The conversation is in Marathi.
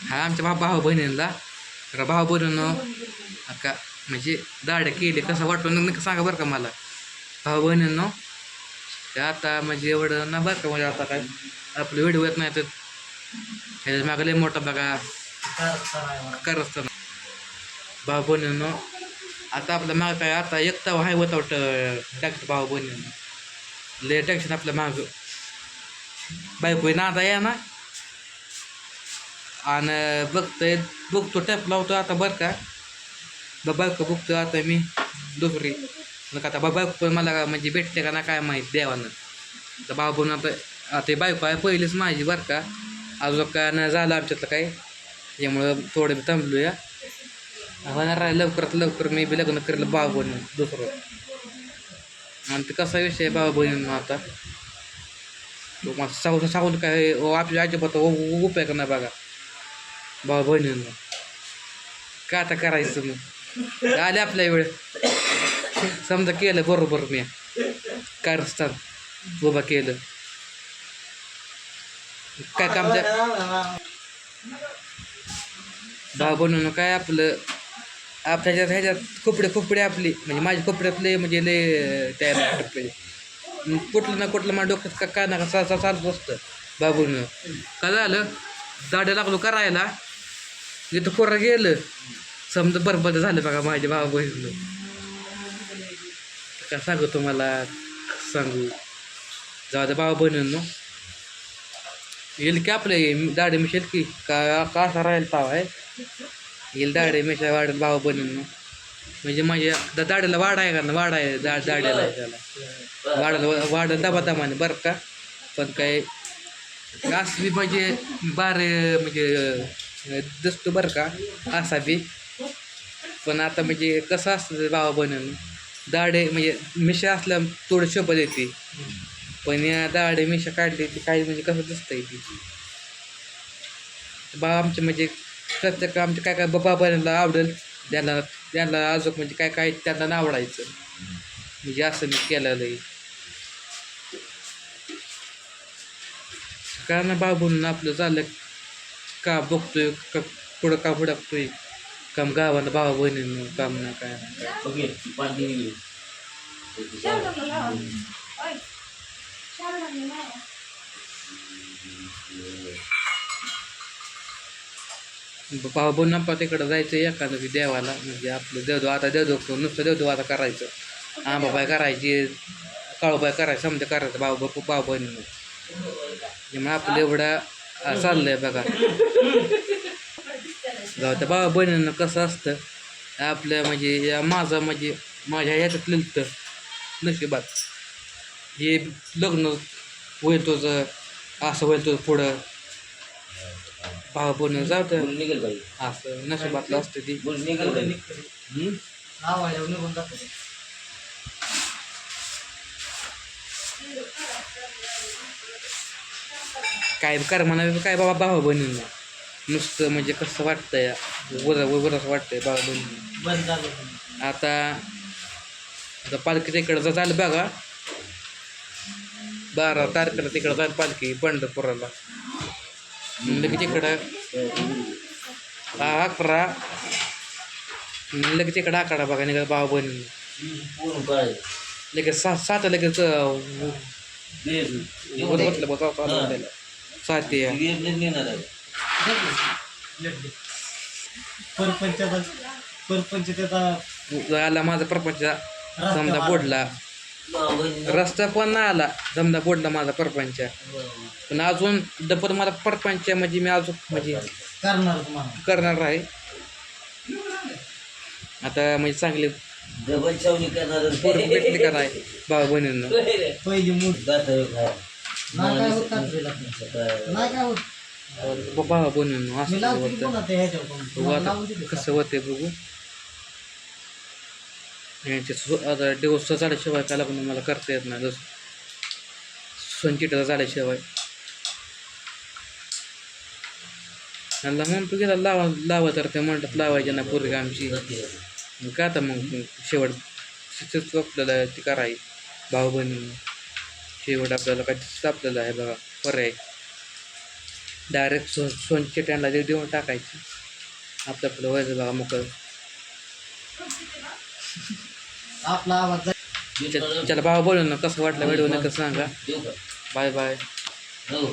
हा आमच्या भाऊ भाऊ बहिणींना तर भाऊ बहिणीनं का म्हणजे दाड्या केली कसं वाटून नक्की सांगा बरं का मला. भाऊ बहिणींनो ते आता म्हणजे एवढं ना बरं का म्हणजे आता काय आपले व्हिडिओ येत नाही तर ह्याच्या मागं लय मोठा बघा. करत असताना भाऊ बहिणींनो आता आपल्या माग काय आता एकता आहे विदाउट टॅक्स भाऊ बहिणींनो. लय टॅक्शन आपल्या मागं. बायको आता या ना. आणि बघतोय बघतो टॅप लावतो आता बरं का. ब- बायको बघतो आता मी दुसरी. मग आता बा- बायको पण मला म्हणजे भेटते का ना काय माहीत देवानं. तर बाबून आता आता बायको आहे पहिलीच माझी बरं का. अजून काय नाही झालं आमच्यातलं काय. त्यामुळं थोडं मी थांबलो या होणार आहे लवकरात लवकर मी बी लग्न करेल बाबून दुसरं. आणि ते कसा विषय आहे बाबा बहिणींना आता? मग सांगून सांगून काय आपल्या आजीबात उपाय करणार बघा. भाऊ बहिणींना काय आता करायचं मग? आले आपल्या वेळ समजा केलं बरोबर मी. कारस्थान उभा केलं. काय काम भाऊ बनवणं काय आपलं? आपल्या ह्याच्यात ह्याच्यात कपडे कपडे आपली म्हणजे माझ्या कपड्यातले म्हणजे लय तयार म्हणजे कुठलं ना कुठलं माझ्या डोक्यात का काय ना का चालत असतं. बाबून काय झालं? दाड्या लागलो करायला इथं पोरं गेलं. समजा बरबद झालं बघा माझ्या भावा बहिणीनं काय सांगू तुम्हाला सांगू. जाऊ दे भावा बहिणींनो. येईल की आपले दाढी मिशेल की? का असा राहील पाव आहे? येईल दाढी मिशा वाढेल भावा बहिणींनो. म्हणजे माझ्या दा- दाढीला वाढ आहे का ना वाढ आहे दा दाढीला. आहे त्याला वाढायला वाढ दबा दमाने बरं का? पण काय असली बी म्हणजे बारे म्हणजे दिसतो बरं का? असा बी. पण आता म्हणजे कसं असतं बाबा बनवून दाढे म्हणजे मिशा असल्या थोडं शोभा येते. पण या दाढे मिशा काढली ती काही म्हणजे कसं दिसतं ती? बाबा आमचे म्हणजे प्रत्येक आमच्या काय काय बाबा बनवायला आवडेल त्यांना त्यांना अजून म्हणजे काय काय त्यांना आवडायचं. म्हणजे असं मी केलेलं आहे. कारण बाबून आपलं झालं का बघतोय का पुढं का फुडकतोय काम गावानं भावा बहिणीनं काम ना काय ना काय. ओके पाणी भावा बहिण आपा तिकडं जायचं एखादं बी देवाला म्हणजे आपलं देवदेव आता देवदेव नुसतं देवदेव आता करायचं. आंबाबाई करायची काळूबाई करायचं समजा करायचं भाऊ भाऊ बहिणीनं. त्यामुळे आपलं एवढा अं, चाललंय बघा. जाऊ त्या भावा बहिणीनं कसं असतं आपल्या म्हणजे या माझं म्हणजे माझ्या ह्याच्यात लिहिलं नशिबात. हे लग्न होईल तुझं असं होईल तुझं पुढं. भाव बनून जाऊ तर निघेल बाई. असं नशिबातलं असतं ती. निघेल? काय कर म्हणा काय बाबा भावा बहिणींना. नुसतं म्हणजे कसं वाटतंय वर वर असं वाटतंय भावा बहिणींना. आता आता पालखीच्या इकडं झालं बघा. बारा तारखेला तिकडं जाईल पालखी पंढरपुराला. लगेच इकडं आ- अकरा. लगेच इकडं आकडा बघा निघा भावा बहिणींना. पूर्ण काय लगेच सात सात लगेच आहे. परपंच त्याचा आला माझा प्रपंच समजा बोडला रस्ता पण नाही आला समजा बोडला माझा परपंच. पण अजून डबल मला परपंच म्हणजे मी अजून म्हणजे करणार आहे. आता म्हणजे चांगले भेटली का नाही? भाऊ बहिणींना. पहिली मूठ काय नाही काय होत कात्रीला नाही. काय होत? भाऊ बहिणींना मी असं की होतं. पण. आता का? कसं होते बघू. यांचे सु- आता दिवस झाल्याशिवाय काय लागून मला करता येत नाही. जसं संचिटा झाल्याशिवाय. त्यांना म्हणतो गेला लावा लावा तर ते म्हणतात लावायचे ना पूर्वी आमची. काय आता मग शेवट तिथंच आपल्याला ती कराय भाऊ बहिणी शेवट आपल्याला काय तिथंच आपल्याला आहे बघा पर्याय. डायरेक्ट सो सोनच्या टँडला देऊ देऊन टाकायची. आपलं आपलं व्हायचं बघा मोकळं. आपला आवाज भावा बोलू ना कसं वाटलं व्हिडिओ नका सांगा? Bye bye. हो